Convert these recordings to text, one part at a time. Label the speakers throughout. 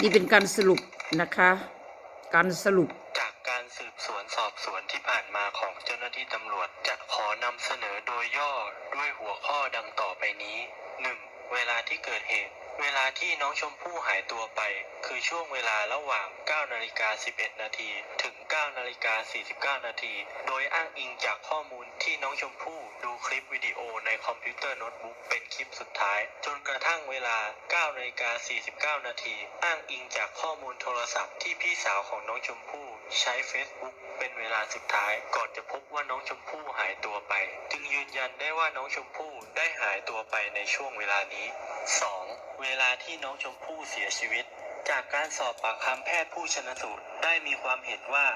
Speaker 1: นี่เป็นการสรุปนะคะ การสรุป
Speaker 2: จากการสืบสวนสอบสวนที่ผ่านมาของเจ้าหน้าที่ตำรวจจะขอนำเสนอโดยย่อด้วยหัวข้อดังต่อไปนี้ 1. เวลาที่เกิดเหตุ เวลาที่น้องชมพู่หายตัวไป คือช่วงเวลาระหว่าง 9 นาฬิกา 11 นาที ถึง 9 นาฬิกา 49 นาที โดยอ้างอิงจากข้อมูลที่น้องชมพู่ดูคลิปวิดีโอในคอมพิวเตอร์โน้ตบุ๊กเป็นคลิปสุดท้าย จนกระทั่งเวลา 9 นาฬิกา 49 นาที อ้างอิงจากข้อมูลโทรศัพท์ที่พี่สาวของน้องชมพู่ ใช้ Facebook เป็นเวลาสุดท้าย ก่อนจะพบว่าน้องชมพู่หายตัวไป จึงยืนยันได้ว่าน้องชมพู่ได้หายตัวไปในช่วงเวลานี้ 2. เวลาที่น้องชมพู่เสียชีวิต จากการสอบปากคำแพทย์ผู้ชนสูตรได้มีความเห็นว่า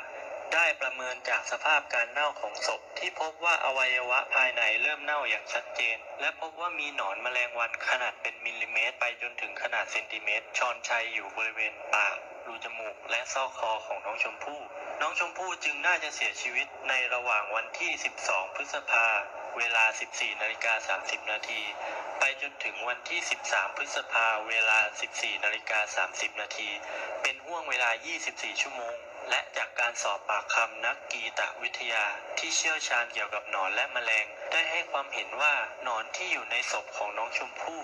Speaker 2: ได้ประเมินจากสภาพการเน่าของศพ ที่พบว่าอวัยวะภายในเริ่มเน่าอย่างชัดเจน และพบว่ามีหนอนแมลงวันขนาดเป็นมิลลิเมตร ไปจนถึงขนาดเซนติเมตร ชอนชัยอยู่บริเวณปาก รูจมูกและซอกคอของน้องชมพู่ น้องชมพู่จึงน่าจะเสียชีวิตในระหว่างวันที่ 12 พฤษภา เวลา 14นาฬิกา30 นาที ไปจนถึงวันที่ 13 พฤษภา เวลา 14นาฬิกา30 นาที เป็นห่วงเวลา 24 ชั่วโมงและจากการสอบปากคำนักกีตวิทยาที่เชี่ยวชาญเกี่ยวกับหนอนและแมลง ได้ให้ความเห็นว่าหนอนที่อยู่ในศพของน้องชมพู่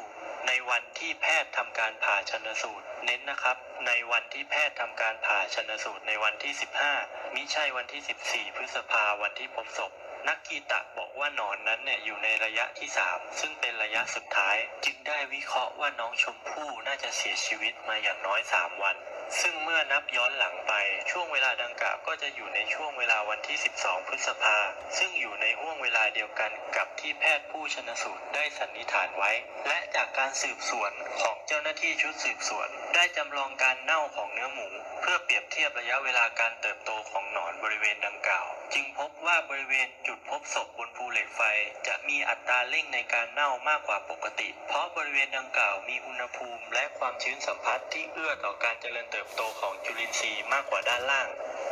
Speaker 2: ในวันที่แพทย์ทำการผ่าชนสูตร เน้นนะครับ ในวันที่แพทย์ทำการผ่าชนสูตรในวันที่ 15มิใช่วันที่ 14 พฤษภาวันที่พบศพ นักกีตะบอกว่าหนอนนั้นเนี่ยอยู่ในระยะที่ 3 ซึ่งเป็นระยะสุดท้าย จึงได้วิเคราะห์ว่าน้องชมพู่น่าจะเสียชีวิตมาอย่างน้อย 3 วัน ซึ่งเมื่อนับย้อนหลังไปช่วงเวลาดังกล่าวก็จะอยู่ในช่วงเวลาวันที่ 12 พฤษภา ซึ่งอยู่ในห่วงเวลาเดียวกันกับที่แพทย์ผู้ชนสูตรได้สันนิษฐานไว้ และจากการสืบสวนของเจ้าหน้าที่ชุดสืบสวน ได้จำลองการเน่าของเนื้อหมู เพื่อเปรียบเทียบระยะเวลาการเติบโตของหนอนบริเวณดังกล่าว จึงพบว่าบริเวณจุดพบศพบนภูเหล็กไฟ จะมีอัตราเร่งในการเน่ามากกว่าปกติ เพราะบริเวณดังกล่าวมีอุณหภูมิ และความชื้นสัมผัสที่เอื้อต่อการเจริญเติบโตของจุลินทรีย์มากกว่าด้านล่าง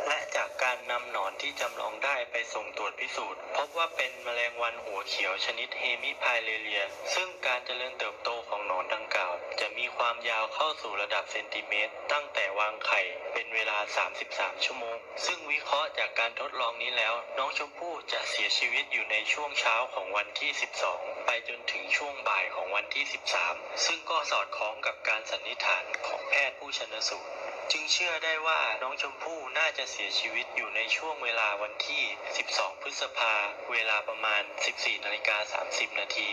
Speaker 2: และจากการนำหนอนที่จำลองได้ไปส่งตรวจพิสูจน์ พบว่าเป็นแมลงวันหัวเขียวชนิดเฮมิพายเลเรีย ซึ่งการเจริญเติบโตของหนอนดังกล่าว จะมีความยาวเข้าสู่ระดับเซนติเมตร ตั้งแต่วางไข่เป็นเวลา 33 ชั่วโมง ซึ่งวิเคราะห์จากการทดลองนี้แล้ว น้องชมพู่จะเสียชีวิตอยู่ในช่วงเช้าของวันที่ 12 ไปจนถึงช่วงบ่ายของวันที่ 13 ซึ่งก็สอดคล้องกับการสันนิษฐานของแพทย์ผู้ชนสูตร จึงเชื่อได้ว่าน้องชมพู่น่าจะเสียชีวิตอยู่ในช่วงเวลาวันที่ 12 พฤษภาเวลาประมาณ 14นาฬิกา30 นาที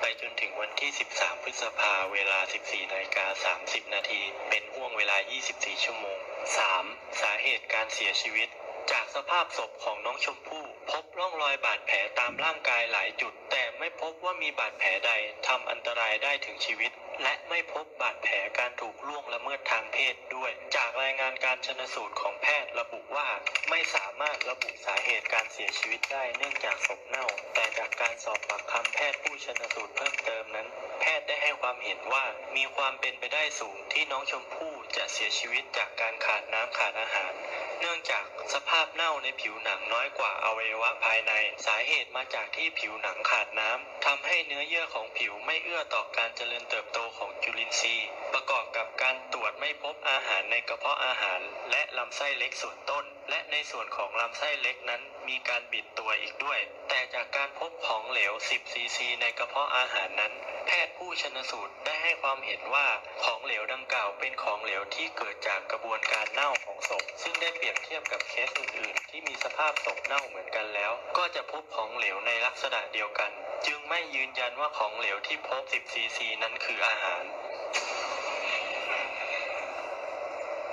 Speaker 2: ไปจนถึงวันที่ 13 พฤษภาเวลา 14นาฬิกา30 นาทีเป็นห่วงเวลา 24 ชั่วโมง 3. สาเหตุการเสียชีวิต จากสภาพศพของน้องชมพู่ พบร่องรอยบาดแผลตามร่างกายหลายจุด แต่ไม่พบว่ามีบาดแผลใดทำอันตรายได้ถึงชีวิต และไม่พบบาดแผลการถูกล่วงละเมิดทางเพศด้วย จากรายงานการชนสูตรของแพทย์ระบุว่า ไม่สามารถระบุสาเหตุการเสียชีวิตได้เนื่องจากศพเน่า แต่จากการสอบปากคำแพทย์ผู้ชนสูตรเพิ่มเติมนั้น แพทย์ได้ให้ความเห็นว่ามีความเป็นไปได้สูงที่น้องชมพู่จะเสียชีวิตจากการขาดน้ำขาดอาหาร เนื่องจากสภภาพเน่าในผิวหนังน้อยกว่าอวัยวะภายใน สาเหตุมาจากที่ผิวหนังขาดน้ำทำให้เนื้อเยื่อของผิวไม่เอื้อต่อการเจริญเติบโตของจุลินทรีย์ ประกอบกับการ ไม่พบอาหารในกระเพาะอาหาร และลำไส้เล็กส่วนต้น และในส่วนของลำไส้เล็กนั้นมีการบิดตัวอีกด้วย แต่จากการพบของเหลว 10 ซีซีในกระเพาะอาหารนั้น แพทย์ผู้ชนสูตรได้ให้ความเห็นว่าของเหลวดังกล่าวเป็นของเหลวที่เกิดจากกระบวนการเน่าของศพ ซึ่งได้เปรียบเทียบกับเคสอื่นๆ ที่มีสภาพศพเน่าเหมือนกันแล้ว ก็จะพบของเหลวในลักษณะเดียวกัน จึงไม่ยืนยันว่าของเหลวที่พบ 10 ซีซีนั้นคืออาหาร